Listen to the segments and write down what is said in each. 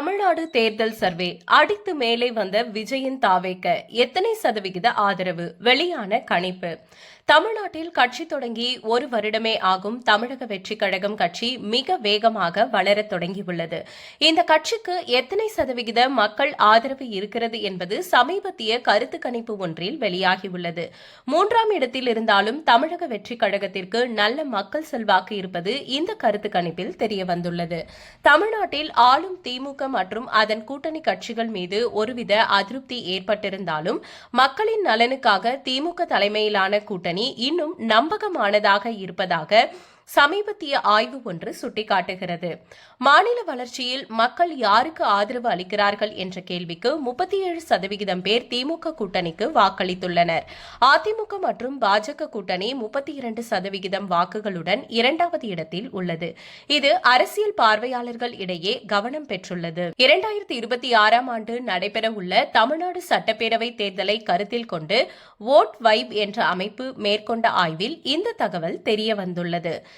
தமிழ்நாடு தேர்தல் சர்வே அடித்து மேலே வந்த விஜயின் தாவேக்க எத்தனை சதவிகித ஆதரவு? வெளியான கணிப்பு. தமிழ்நாட்டில் கட்சி தொடங்கி ஒரு வருடமே ஆகும் தமிழக வெற்றிக் கழகம் கட்சி மிக வேகமாக வளரத் தொடங்கியுள்ளது. இந்த கட்சிக்கு எத்தனை சதவிகித மக்கள் ஆதரவு இருக்கிறது என்பது சமீபத்திய கருத்து கணிப்பு ஒன்றில் வெளியாகியுள்ளது. மூன்றாம் இடத்தில் இருந்தாலும் தமிழக வெற்றிக் கழகத்திற்கு நல்ல மக்கள் செல்வாக்கு இருப்பது இந்த கருத்து கணிப்பில் தெரியவந்துள்ளது. தமிழ்நாட்டில் ஆளும் திமுக மற்றும் அதன் கூட்டணி கட்சிகள் மீது ஒருவித அதிருப்தி ஏற்பட்டிருந்தாலும் மக்களின் நலனுக்காக திமுக தலைமையிலான கூட்டணி இன்னும் நம்பகமானதாக இருப்பதாக சமீபத்திய ஆய்வு ஒன்று சுட்டிக்காட்டுகிறது. மாநில வளர்ச்சியில் மக்கள் யாருக்கு ஆதரவு அளிக்கிறார்கள் என்ற கேள்விக்கு முப்பத்தி ஏழு சதவிகிதம் பேர் திமுக கூட்டணிக்கு வாக்களித்துள்ளனர். அதிமுக மற்றும் பாஜக கூட்டணி முப்பத்தி இரண்டு சதவிகிதம் வாக்குகளுடன் இரண்டாவது இடத்தில் உள்ளது. இது அரசியல் பார்வையாளர்கள் இடையே கவனம் பெற்றுள்ளது. இரண்டாயிரத்தி இருபத்தி ஆறாம் ஆண்டு நடைபெறவுள்ள தமிழ்நாடு சட்டப்பேரவை தேர்தலை கருத்தில் கொண்டு வோட் வைப் என்ற அமைப்பு மேற்கொண்ட ஆய்வில் இந்த தகவல் தெரியவந்துள்ளது.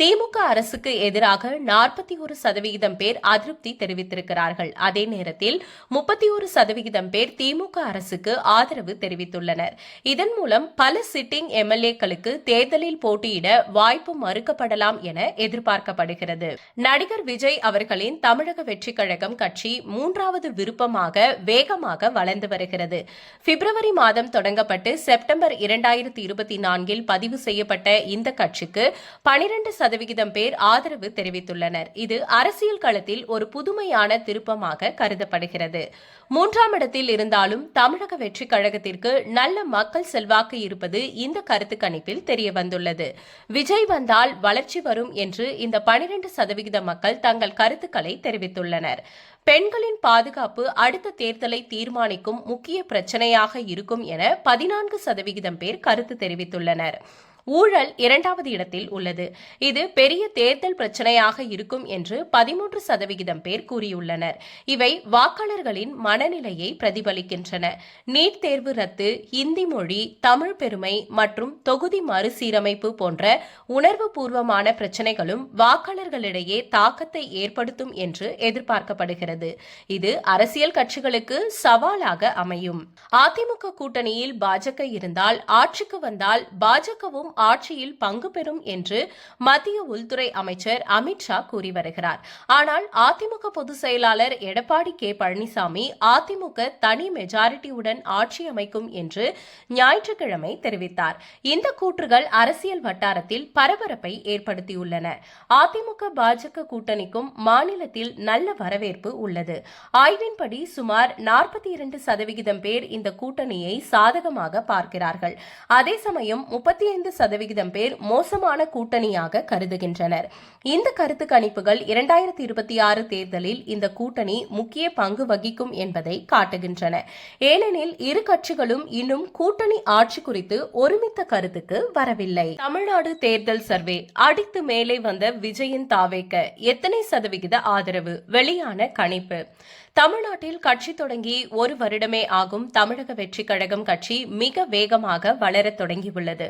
திமுக அரசுக்கு எதிராக நாற்பத்தி ஒரு சதவிகிதம் பேர் அதிருப்தி தெரிவித்திருக்கிறார்கள். அதே நேரத்தில் முப்பத்தி ஒரு சதவிகிதம் பேர் திமுக அரசுக்கு ஆதரவு தெரிவித்துள்ளனர். இதன் மூலம் பல சிட்டிங் எம்எல்ஏக்களுக்கு தேர்தலில் போட்டியிட வாய்ப்பு மறுக்கப்படலாம் என எதிர்பார்க்கப்படுகிறது. நடிகர் விஜய் அவர்களின் தமிழக வெற்றிக் கழகம் கட்சி மூன்றாவது விருப்பமாக வேகமாக வளர்ந்து வருகிறது. பிப்ரவரி மாதம் தொடங்கப்பட்டு செப்டம்பர் இரண்டாயிரத்தி இருபத்தி நான்கில் பதிவு செய்யப்பட்ட இந்த கட்சிக்கு பனிரெண்டு சதவிகிதம் பேர் ஆதரவு தெரிவித்துள்ளனர். இது அரசியல் களத்தில் ஒரு புதுமையான திருப்பமாக கருதப்படுகிறது. மூன்றாம் இடத்தில் இருந்தாலும் தமிழக வெற்றிக் கழகத்திற்கு நல்ல மக்கள் செல்வாக்கு இருப்பது இந்த கருத்து கணிப்பில் தெரியவந்துள்ளது. விஜய் வந்தால் வளர்ச்சி வரும் என்று இந்த பனிரெண்டு சதவிகித மக்கள் தங்கள் கருத்துக்களை தெரிவித்துள்ளனர். பெண்களின் பாதுகாப்பு அடுத்த தேர்தலை தீர்மானிக்கும் முக்கிய பிரச்சனையாக இருக்கும் என பதினான்கு சதவிகிதம் பேர் கருத்து தெரிவித்துள்ளனர். ஊழல் இரண்டாவது இடத்தில் உள்ளது. இது பெரிய தேர்தல் பிரச்சனையாக இருக்கும் என்று பதிமூன்று சதவிகிதம் பேர் கூறியுள்ளனர். இவை வாக்காளர்களின் மனநிலையை பிரதிபலிக்கின்றன. நீட் தேர்வு ரத்து இந்தி மொழி தமிழ் பெருமை மற்றும் தொகுதி மறுசீரமைப்பு போன்ற உணர்வு பூர்வமான பிரச்சனைகளும் வாக்காளர்களிடையே தாக்கத்தை ஏற்படுத்தும் என்று எதிர்பார்க்கப்படுகிறது. இது அரசியல் கட்சிகளுக்கு சவாலாக அமையும். அதிமுக கூட்டணியில் பாஜக இருந்தால் ஆட்சிக்கு வந்தால் பாஜகவும் ஆட்சியில் பங்கு பெறும் என்று மத்திய உள்துறை அமைச்சர் அமித் ஷா கூறி வருகிறார். ஆனால் அதிமுக பொதுச் செயலாளர் எடப்பாடி கே. பழனிசாமி அதிமுக தனி மெஜாரிட்டியுடன் ஆட்சி அமைக்கும் என்று ஞாயிற்றுக்கிழமை தெரிவித்தார். இந்த கூற்றுகள் அரசியல் வட்டாரத்தில் பரபரப்பை ஏற்படுத்தியுள்ளன. அதிமுக பாஜக கூட்டணிக்கும் மாநிலத்தில் நல்ல வரவேற்பு உள்ளது. ஆய்வின்படி சுமார் நாற்பத்தி இரண்டு சதவிகிதம் பேர் இந்த கூட்டணியை சாதகமாக பார்க்கிறார்கள். அதே சமயம் முப்பத்தி ஐந்து சதவிகிதம் பேர் மோசமான கூட்டணியாக கருதுகின்றனர். இந்த கருத்து கணிப்புகள் இரண்டாயிரத்தி இருபத்தி ஆறு தேர்தலில் இந்த கூட்டணி முக்கிய பங்கு வகிக்கும் என்பதை காட்டுகின்றன. ஏனெனில் இரு கட்சிகளும் இன்னும் கூட்டணி ஆட்சி குறித்து ஒருமித்த கருத்துக்கு வரவில்லை. தமிழ்நாடு தேர்தல் சர்வே அடித்து மேலே வந்த விஜயின் தாவேக்க எத்தனை சதவிகித ஆதரவு? வெளியான கணிப்பு. தமிழ்நாட்டில் கட்சி தொடங்கி ஒரு வருடமே ஆகும் தமிழக வெற்றிக் கழகம் கட்சி மிக வேகமாக வளரத் தொடங்கியுள்ளது.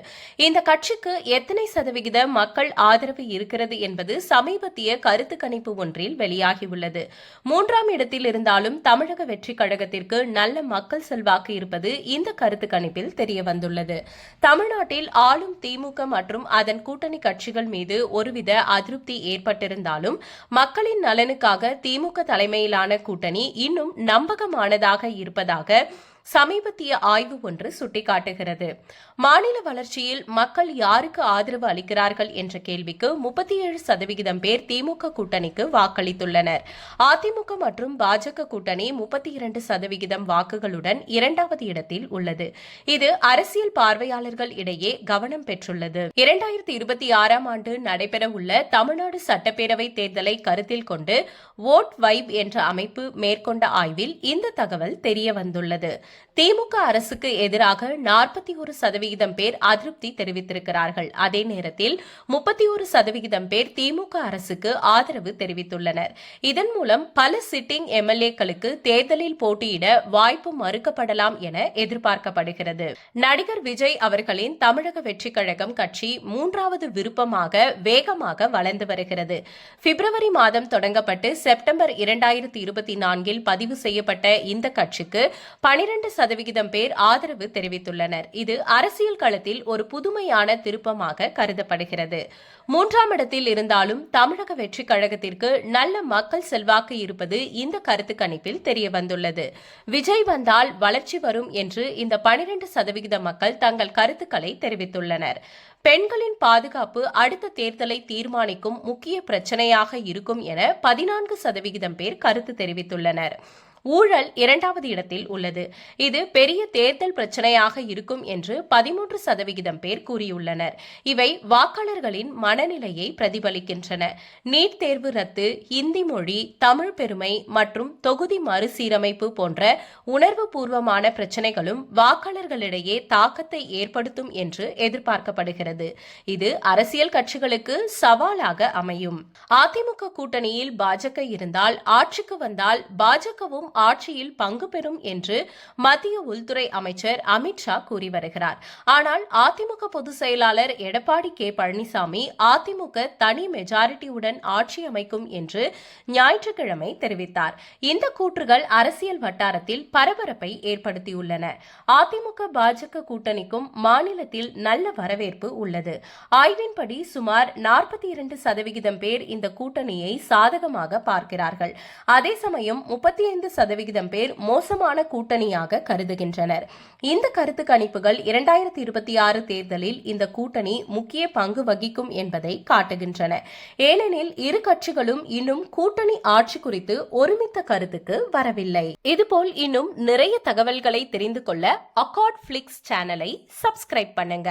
இந்த கட்சிக்கு எத்தனை சதவிகித மக்கள் ஆதரவு இருக்கிறது என்பது சமீபத்திய கருத்து கணிப்பு ஒன்றில் வெளியாகியுள்ளது. மூன்றாம் இடத்தில் இருந்தாலும் தமிழக வெற்றிக் கழகத்திற்கு நல்ல மக்கள் செல்வாக்கு இருப்பது இந்த கருத்து கணிப்பில் தெரியவந்துள்ளது. தமிழ்நாட்டில் ஆளும் திமுக மற்றும் அதன் கூட்டணி கட்சிகள் மீது ஒருவித அதிருப்தி ஏற்பட்டிருந்தாலும் மக்களின் நலனுக்காக திமுக தலைமையிலான கூட்டணி இன்னும் நம்பகமானதாக இருப்பதாக சமீபத்திய ஆய்வு ஒன்று சுட்டிக்காட்டுகிறது. மாநில வளர்ச்சியில் மக்கள் யாருக்கு ஆதரவு அளிக்கிறார்கள் என்ற கேள்விக்கு முப்பத்தி ஏழு சதவிகிதம் பேர் திமுக கூட்டணிக்கு வாக்களித்துள்ளனர். அதிமுக மற்றும் பாஜக கூட்டணி முப்பத்தி இரண்டு சதவிகிதம் வாக்குகளுடன் இரண்டாவது இடத்தில் உள்ளது. இது அரசியல் பார்வையாளர்கள் இடையே கவனம் பெற்றுள்ளது. இரண்டாயிரத்தி இருபத்தி ஆறாம் ஆண்டு நடைபெறவுள்ள தமிழ்நாடு சட்டப்பேரவை தேர்தலை கருத்தில் கொண்டு வோட் வைப் என்ற அமைப்பு மேற்கொண்ட ஆய்வில் இந்த தகவல் தெரியவந்துள்ளது. திமுக அரசுக்கு எதிராக நாற்பத்தி ஒரு சதவிகிதம் பேர் அதிருப்தி தெரிவித்திருக்கிறார்கள். அதே நேரத்தில் முப்பத்தி ஒரு சதவிகிதம் பேர் திமுக அரசுக்கு ஆதரவு தெரிவித்துள்ளனர். இதன் மூலம் பல சிட்டிங் எம்எல்ஏக்களுக்கு தேர்தலில் போட்டியிட வாய்ப்பு மறுக்கப்படலாம் என எதிர்பார்க்கப்படுகிறது. நடிகர் விஜய் அவர்களின் தமிழக வெற்றிக் கழகம் கட்சி மூன்றாவது விருப்பமாக வேகமாக வளர்ந்து வருகிறது. பிப்ரவரி மாதம் தொடங்கப்பட்டு செப்டம்பர் இரண்டாயிரத்தி இருபத்தி நான்கில் பதிவு செய்யப்பட்ட இந்த கட்சிக்கு பனிரெண்டு சதவிகிதம் பேர் ஆதரவு தெரிவித்துள்ளனர். இது அரசியல் களத்தில் ஒரு புதுமையான திருப்பமாக கருதப்படுகிறது. மூன்றாம் இடத்தில் இருந்தாலும் தமிழக வெற்றிக் கழகத்திற்கு நல்ல மக்கள் செல்வாக்கு இருப்பது இந்த கருத்து கணிப்பில் தெரிய வந்துள்ளது விஜய் வந்தால் வளர்ச்சி வரும் என்று இந்த பனிரெண்டு சதவிகித மக்கள் தங்கள் கருத்துக்களை தெரிவித்துள்ளனர். பெண்களின் பாதுகாப்பு அடுத்த தேர்தலை தீர்மானிக்கும் முக்கிய பிரச்சனையாக இருக்கும் என பதினான்கு சதவிகிதம் பேர் கருத்து தெரிவித்துள்ளனர். ஊழல் இரண்டாவது இடத்தில் உள்ளது. இது பெரிய தேர்தல் பிரச்சனையாக இருக்கும் என்று பதிமூன்று சதவிகிதம் பேர் கூறியுள்ளனர். இவை வாக்காளர்களின் மனநிலையை பிரதிபலிக்கின்றன. நீட் தேர்வு ரத்து இந்தி மொழி தமிழ் பெருமை மற்றும் தொகுதி மறுசீரமைப்பு போன்ற உணர்வு பூர்வமான பிரச்சனைகளும் வாக்காளர்களிடையே தாக்கத்தை ஏற்படுத்தும் என்று எதிர்பார்க்கப்படுகிறது. இது அரசியல் கட்சிகளுக்கு சவாலாக அமையும். அதிமுக கூட்டணியில் பாஜக இருந்தால் ஆட்சிக்கு வந்தால் பாஜகவும் ஆட்சியில் பங்கு பெறும் என்று மத்திய உள்துறை அமைச்சர் அமித் ஷா கூறி வருகிறார். ஆனால் அதிமுக பொதுச் செயலாளர் எடப்பாடி கே. பழனிசாமி அதிமுக தனி மெஜாரிட்டியுடன் ஆட்சி அமைக்கும் என்று ஞாயிற்றுக்கிழமை தெரிவித்தார். இந்த கூற்றுகள் அரசியல் வட்டாரத்தில் பரபரப்பை ஏற்படுத்தியுள்ளன. அதிமுக பாஜக கூட்டணிக்கும் மாநிலத்தில் நல்ல வரவேற்பு உள்ளது. ஆய்வின்படி சுமார் நாற்பத்தி இரண்டு சதவிகிதம் பேர் இந்த கூட்டணியை சாதகமாக பார்க்கிறார்கள். அதே சமயம் முப்பத்தி ஐந்து சதவிகிதம் பேர் மோசமான கூட்டணியாக கருதுகின்றனர். இந்த கருத்து கணிப்புகள் இரண்டாயிரத்தி இருபத்தி ஆறு தேர்தலில் இந்த கூட்டணி முக்கிய பங்கு வகிக்கும் என்பதை காட்டுகின்றன. ஏனெனில் இரு கட்சிகளும் இன்னும் கூட்டணி ஆட்சி குறித்து ஒருமித்த கருத்துக்கு வரவில்லை. இதுபோல் இன்னும் நிறைய தகவல்களை தெரிந்து கொள்ள அக்கார்ட் பிளிக்ஸ் சேனலை சப்ஸ்கிரைப் பண்ணுங்க.